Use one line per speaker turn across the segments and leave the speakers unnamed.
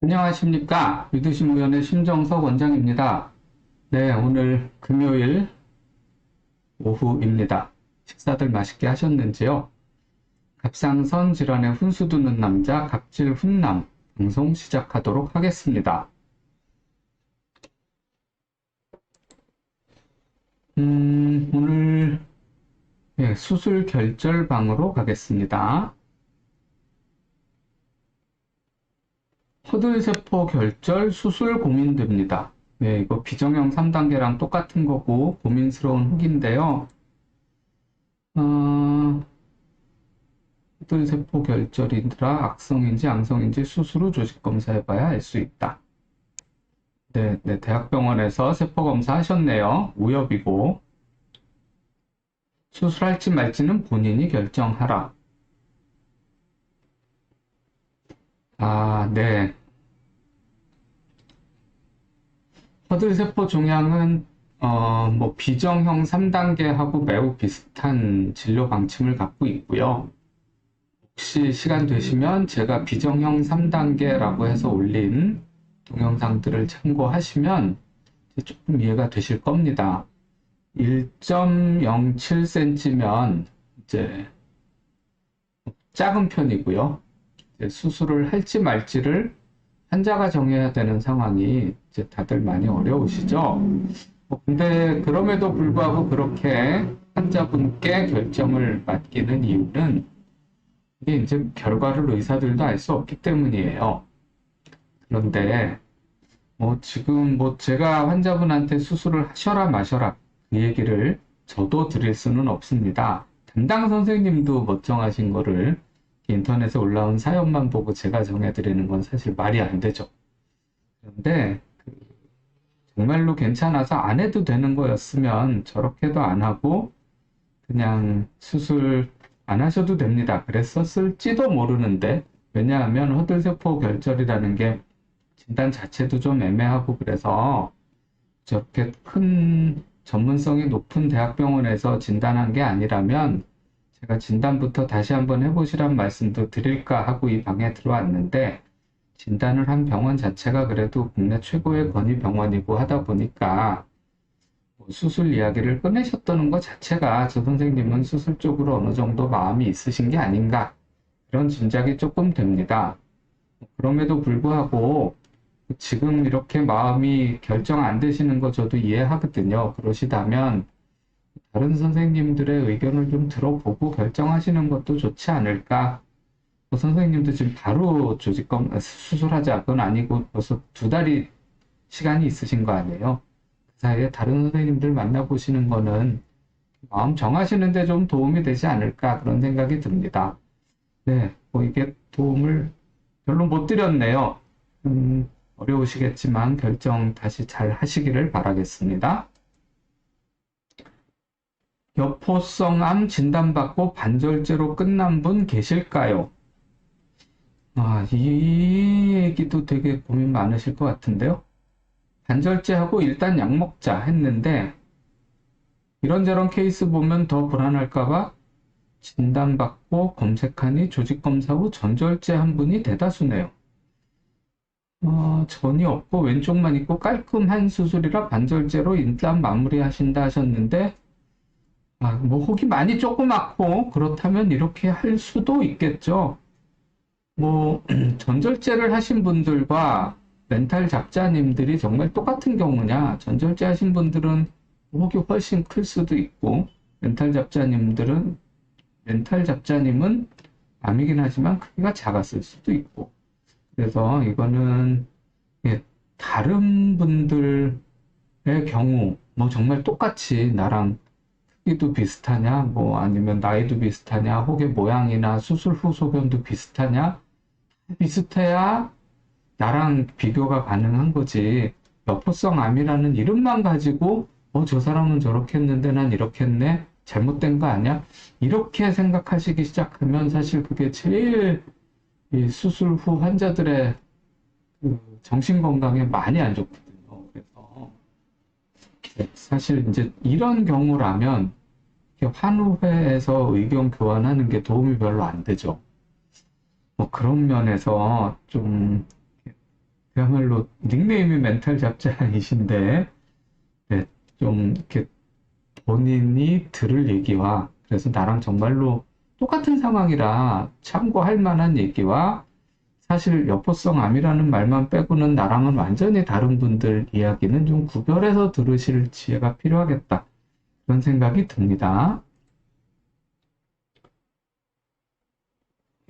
안녕하십니까. 유두심의원의 심정석 원장입니다. 네, 오늘 금요일 오후입니다. 식사들 맛있게 하셨는지요? 갑상선 질환에 훈수 두는 남자 갑질 훈남 방송 시작하도록 하겠습니다. 음, 오늘 네, 수술 결절방으로 가겠습니다. 허들세포 결절 수술 고민됩니다. 네, 이거 비정형 3단계랑 똑같은 거고 고민스러운 후기인데요. 어, 허들세포 결절이라 악성인지 양성인지 수술 후 조직 검사해봐야 알 수 있다. 네, 네, 대학병원에서 세포 검사 하셨네요. 우엽이고 수술할지 말지는 본인이 결정하라. 아, 네. 허들세포 종양은 어, 뭐 비정형 3단계하고 매우 비슷한 진료 방침을 갖고 있고요. 혹시 시간 되시면 제가 비정형 3단계라고 해서 올린 동영상들을 참고하시면 조금 이해가 되실 겁니다. 1.07cm면 이제 작은 편이고요. 수술을 할지 말지를 환자가 정해야 되는 상황이 이제 다들 많이 어려우시죠? 뭐 근데 그럼에도 불구하고 그렇게 환자분께 결정을 맡기는 이유는 이게 이제 결과를 의사들도 알 수 없기 때문이에요. 그런데 뭐 지금 뭐 제가 환자분한테 수술을 하셔라 마셔라 그 얘기를 저도 드릴 수는 없습니다. 담당 선생님도 멀쩡하신 거를 인터넷에 올라온 사연만 보고 제가 정해드리는 건 사실 말이 안 되죠. 그런데 그 정말로 괜찮아서 안 해도 되는 거였으면 저렇게도 안 하고 그냥 수술 안 하셔도 됩니다. 그랬었을지도 모르는데 왜냐하면 허들세포 결절이라는 게 진단 자체도 좀 애매하고 그래서 저렇게 큰 전문성이 높은 대학병원에서 진단한 게 아니라면 제가 진단부터 다시 한번 해보시란 말씀도 드릴까 하고 이 방에 들어왔는데 진단을 한 병원 자체가 그래도 국내 최고의 권위 병원이고 하다 보니까 뭐 수술 이야기를 꺼내셨다는 것 자체가 저 선생님은 수술 쪽으로 어느 정도 마음이 있으신 게 아닌가 그런 짐작이 조금 됩니다. 그럼에도 불구하고 지금 이렇게 마음이 결정 안 되시는 거 저도 이해하거든요. 그러시다면 다른 선생님들의 의견을 좀 들어보고 결정하시는 것도 좋지 않을까. 그 선생님도 지금 바로 조직검 아, 수술하자 그건 아니고 벌써 두 달이 시간이 있으신 거 아니에요. 그 사이에 다른 선생님들 만나보시는 거는 마음 정하시는데 좀 도움이 되지 않을까 그런 생각이 듭니다. 네, 뭐 이게 도움을 별로 못 드렸네요. 음, 어려우시겠지만 결정 다시 잘 하시기를 바라겠습니다. 여포성암 진단받고 반절제로 끝난 분 계실까요? 아, 이 얘기도 되게 고민 많으실 것 같은데요. 반절제하고 일단 약 먹자 했는데 이런저런 케이스 보면 더 불안할까봐 진단받고 검색하니 조직검사 후 전절제 한 분이 대다수네요. 어, 전이 없고 왼쪽만 있고 깔끔한 수술이라 반절제로 일단 마무리하신다 하셨는데 아, 뭐 혹이 많이 조그맣고 그렇다면 이렇게 할 수도 있겠죠. 뭐 전절제를 하신 분들과 멘탈 잡자님들이 정말 똑같은 경우냐? 전절제 하신 분들은 혹이 훨씬 클 수도 있고 멘탈 잡자님들은 멘탈 잡자님은 암이긴 하지만 크기가 작았을 수도 있고 그래서 이거는 예, 다른 분들의 경우 뭐 정말 똑같이 나랑 크기도 비슷하냐, 뭐 아니면 나이도 비슷하냐, 혹의 모양이나 수술 후 소변도 비슷하냐, 비슷해야 나랑 비교가 가능한 거지. 여포성 암이라는 이름만 가지고 어, 저 사람은 저렇게 했는데 난 이렇게 했네. 잘못된 거 아니야? 이렇게 생각하시기 시작하면 사실 그게 제일 이 수술 후 환자들의 그 정신 건강에 많이 안 좋거든요. 그래서 사실 이제 이런 경우라면 환우회에서 의견 교환하는 게 도움이 별로 안 되죠. 뭐 그런 면에서 좀 그야말로 닉네임이 멘탈 잡자이신데, 네, 좀 이렇게 본인이 들을 얘기와, 그래서 나랑 정말로 똑같은 상황이라 참고할 만한 얘기와, 사실 여포성 암이라는 말만 빼고는 나랑은 완전히 다른 분들 이야기는 좀 구별해서 들으실 지혜가 필요하겠다. 그런 생각이 듭니다.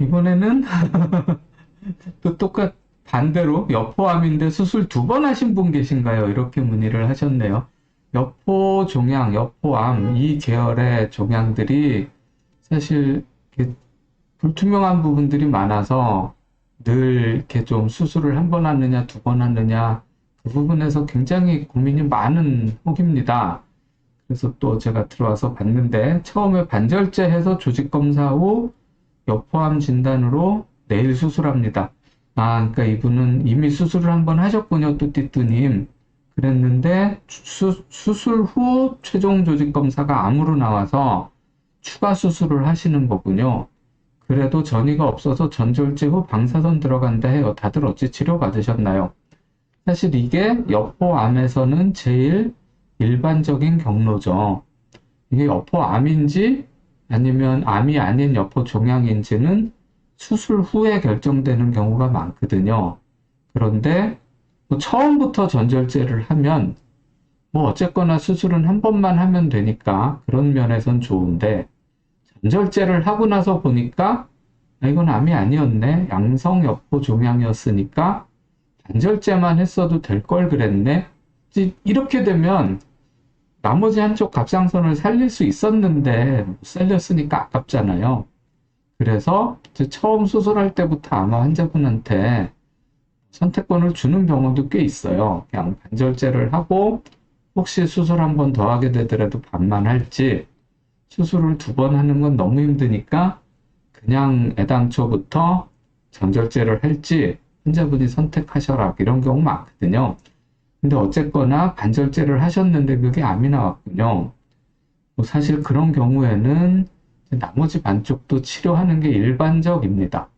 이번에는 또 똑같 반대로 여포암인데 수술 두 번 하신 분 계신가요? 이렇게 문의를 하셨네요. 여포 종양, 여포암 이 계열의 종양들이 사실 불투명한 부분들이 많아서 늘 이렇게 좀 수술을 한 번 하느냐, 두 번 하느냐 그 부분에서 굉장히 고민이 많은 혹입니다. 그래서 또 제가 들어와서 봤는데 처음에 반절제 해서 조직 검사 후 여포암 진단으로 내일 수술합니다. 아, 그러니까 이분은 이미 수술을 한번 하셨군요, 뚜띠뚜님. 그랬는데 수, 수술 후 최종 조직 검사가 암으로 나와서 추가 수술을 하시는 거군요. 그래도 전이가 없어서 전절제 후 방사선 들어간다 해요. 다들 어찌 치료 받으셨나요? 사실 이게 여포암에서는 제일 일반적인 경로죠. 이게 여포암인지 아니면 암이 아닌 여포 종양인지는 수술 후에 결정되는 경우가 많거든요. 그런데 뭐 처음부터 전절제를 하면 뭐 어쨌거나 수술은 한 번만 하면 되니까 그런 면에선 좋은데 전절제를 하고 나서 보니까 아, 이건 암이 아니었네. 양성 여포 종양이었으니까 단절제만 했어도 될 걸 그랬네. 이렇게 되면 나머지 한쪽 갑상선을 살릴 수 있었는데 못 살렸으니까 아깝잖아요. 그래서 처음 수술할 때부터 아마 환자분한테 선택권을 주는 경우도 꽤 있어요. 그냥 반절제를 하고 혹시 수술 한 번 더 하게 되더라도 반만 할지 수술을 두 번 하는 건 너무 힘드니까 그냥 애당초부터 전절제를 할지 환자분이 선택하셔라 이런 경우 많거든요. 근데 어쨌거나 반절제를 하셨는데 그게 암이 나왔군요. 뭐 사실 그런 경우에는 나머지 반쪽도 치료하는 게 일반적입니다.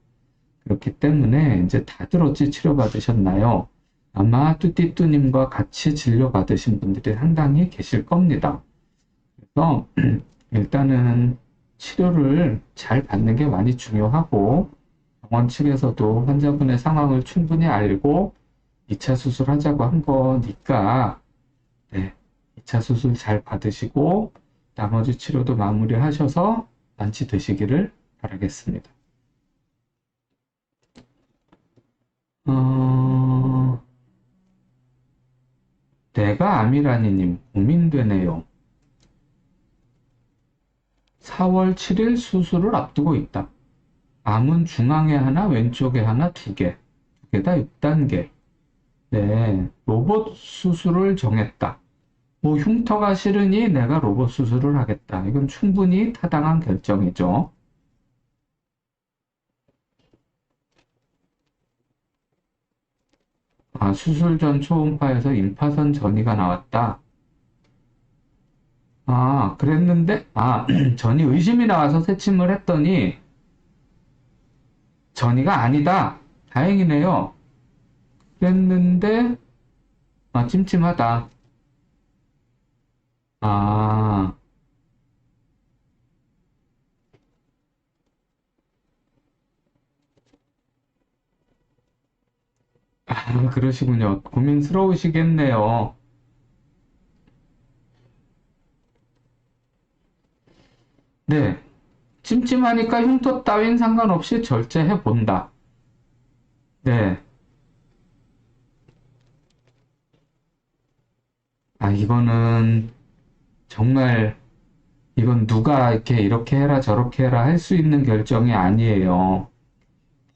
그렇기 때문에 이제 다들 어찌 치료받으셨나요? 아마 뚜띠뚜님과 같이 진료받으신 분들이 상당히 계실 겁니다. 그래서 일단은 치료를 잘 받는 게 많이 중요하고 병원 측에서도 환자분의 상황을 충분히 알고 2차 수술하자고 한 거니까 네, 2차 수술 잘 받으시고 나머지 치료도 마무리하셔서 완치되시기를 바라겠습니다. 어... 내가 암이라니님 고민되네요. 4월 7일 수술을 앞두고 있다. 암은 중앙에 하나, 왼쪽에 하나, 두 개. 두 개 다 6단계. 네, 로봇 수술을 정했다. 뭐 흉터가 싫으니 내가 로봇 수술을 하겠다. 이건 충분히 타당한 결정이죠. 아, 수술 전 초음파에서 임파선 전이가 나왔다. 아, 그랬는데, 아, 전이 의심이 나와서 새침을 했더니, 전이가 아니다. 다행이네요. 그랬는데, 아, 찜찜하다. 아, 아, 그러시군요. 고민스러우시겠네요. 네. 찜찜하니까 흉터 따윈 상관없이 절제해 본다. 네. 아, 이거는 정말 이건 누가 이렇게 이렇게 해라 저렇게 해라 할 수 있는 결정이 아니에요.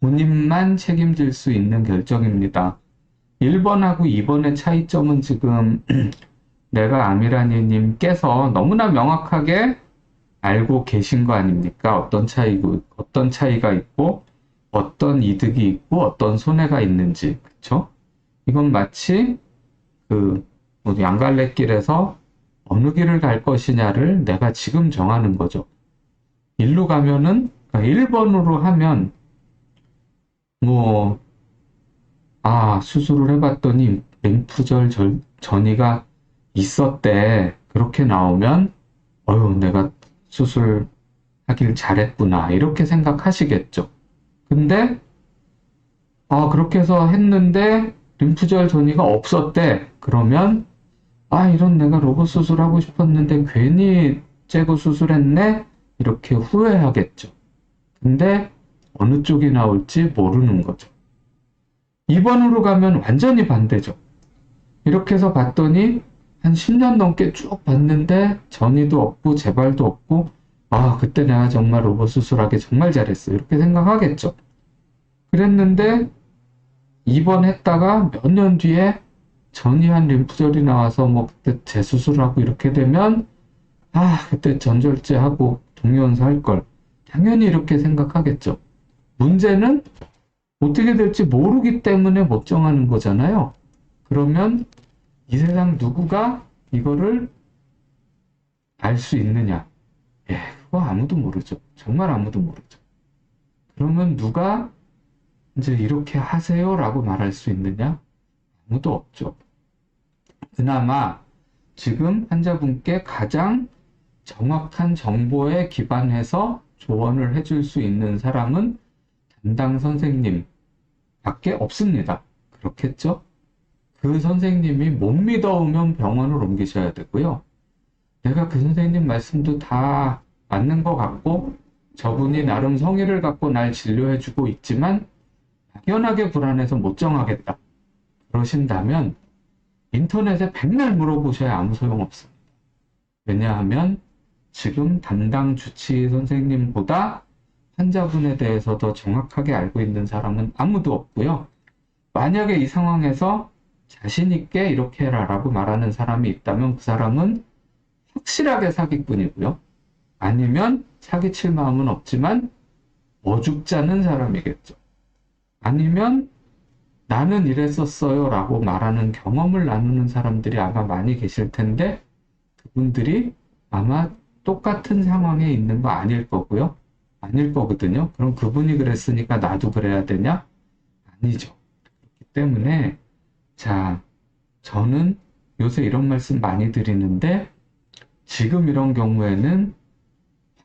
본인만 책임질 수 있는 결정입니다. 1번하고 2번의 차이점은 지금 내가 아미라니님께서 너무나 명확하게 알고 계신 거 아닙니까? 어떤 차이고, 어떤 차이가 있고, 어떤 이득이 있고, 어떤 손해가 있는지, 그쵸? 이건 마치 그뭐 양갈래길에서 어느 길을 갈 것이냐를 내가 지금 정하는 거죠. 일로 가면은, 그러니까 1번으로 하면, 뭐, 아, 수술을 해봤더니 림프절 절- 전이가 있었대. 그렇게 나오면, 어휴, 내가 수술하길 잘했구나. 이렇게 생각하시겠죠. 근데, 아, 그렇게 해서 했는데, 림프절 전이가 없었대. 그러면, 아, 이런 내가 로봇 수술하고 싶었는데 괜히 째고 수술했네? 이렇게 후회하겠죠. 근데 어느 쪽이 나올지 모르는 거죠. 2번으로 가면 완전히 반대죠. 이렇게 해서 봤더니 한 10년 넘게 쭉 봤는데 전이도 없고 재발도 없고 아, 그때 내가 정말 로봇 수술하기 정말 잘했어. 이렇게 생각하겠죠. 그랬는데 2번 했다가 몇 년 뒤에 전이한 림프절이 나와서 뭐 그때 재수술하고 이렇게 되면 아, 그때 전절제하고 동의원사 할 걸. 당연히 이렇게 생각하겠죠. 문제는 어떻게 될지 모르기 때문에 못 정하는 거잖아요. 그러면 이 세상 누구가 이거를 알 수 있느냐? 예, 그거 아무도 모르죠. 정말 아무도 모르죠. 그러면 누가 이제 이렇게 하세요라고 말할 수 있느냐? 아무도 없죠. 그나마 지금 환자분께 가장 정확한 정보에 기반해서 조언을 해줄 수 있는 사람은 담당 선생님 밖에 없습니다. 그렇겠죠? 그 선생님이 못 믿어오면 병원을 옮기셔야 되고요. 내가 그 선생님 말씀도 다 맞는 것 같고 저분이 나름 성의를 갖고 날 진료해주고 있지만 막연하게 불안해서 못 정하겠다. 그러신다면 인터넷에 백날 물어보셔야 아무 소용 없습니다. 왜냐하면 지금 담당 주치의 선생님보다 환자분에 대해서 더 정확하게 알고 있는 사람은 아무도 없고요. 만약에 이 상황에서 자신있게 이렇게 해라 라고 말하는 사람이 있다면 그 사람은 확실하게 사기꾼이고요. 아니면 사기칠 마음은 없지만 어죽자는 사람이겠죠. 아니면 나는 이랬었어요 라고 말하는 경험을 나누는 사람들이 아마 많이 계실 텐데 그분들이 아마 똑같은 상황에 있는 거 아닐 거고요. 아닐 거거든요. 그럼 그분이 그랬으니까 나도 그래야 되냐? 아니죠. 그렇기 때문에 자, 저는 요새 이런 말씀 많이 드리는데 지금 이런 경우에는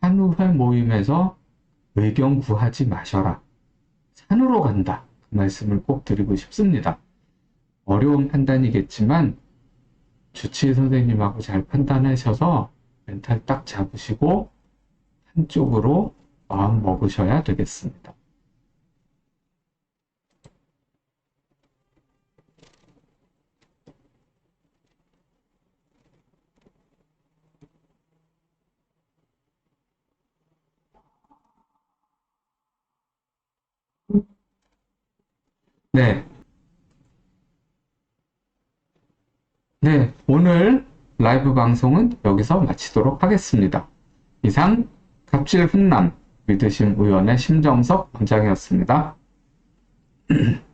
환우회 모임에서 의견 구하지 마셔라. 산으로 간다. 그 말씀을 꼭 드리고 싶습니다. 어려운 판단이겠지만 주치의 선생님하고 잘 판단하셔서 멘탈 딱 잡으시고 한쪽으로 마음 먹으셔야 되겠습니다. 네. 네, 오늘 라이브 방송은 여기서 마치도록 하겠습니다. 이상 갑질 훈남 믿으심 의원의 심정석 원장이었습니다.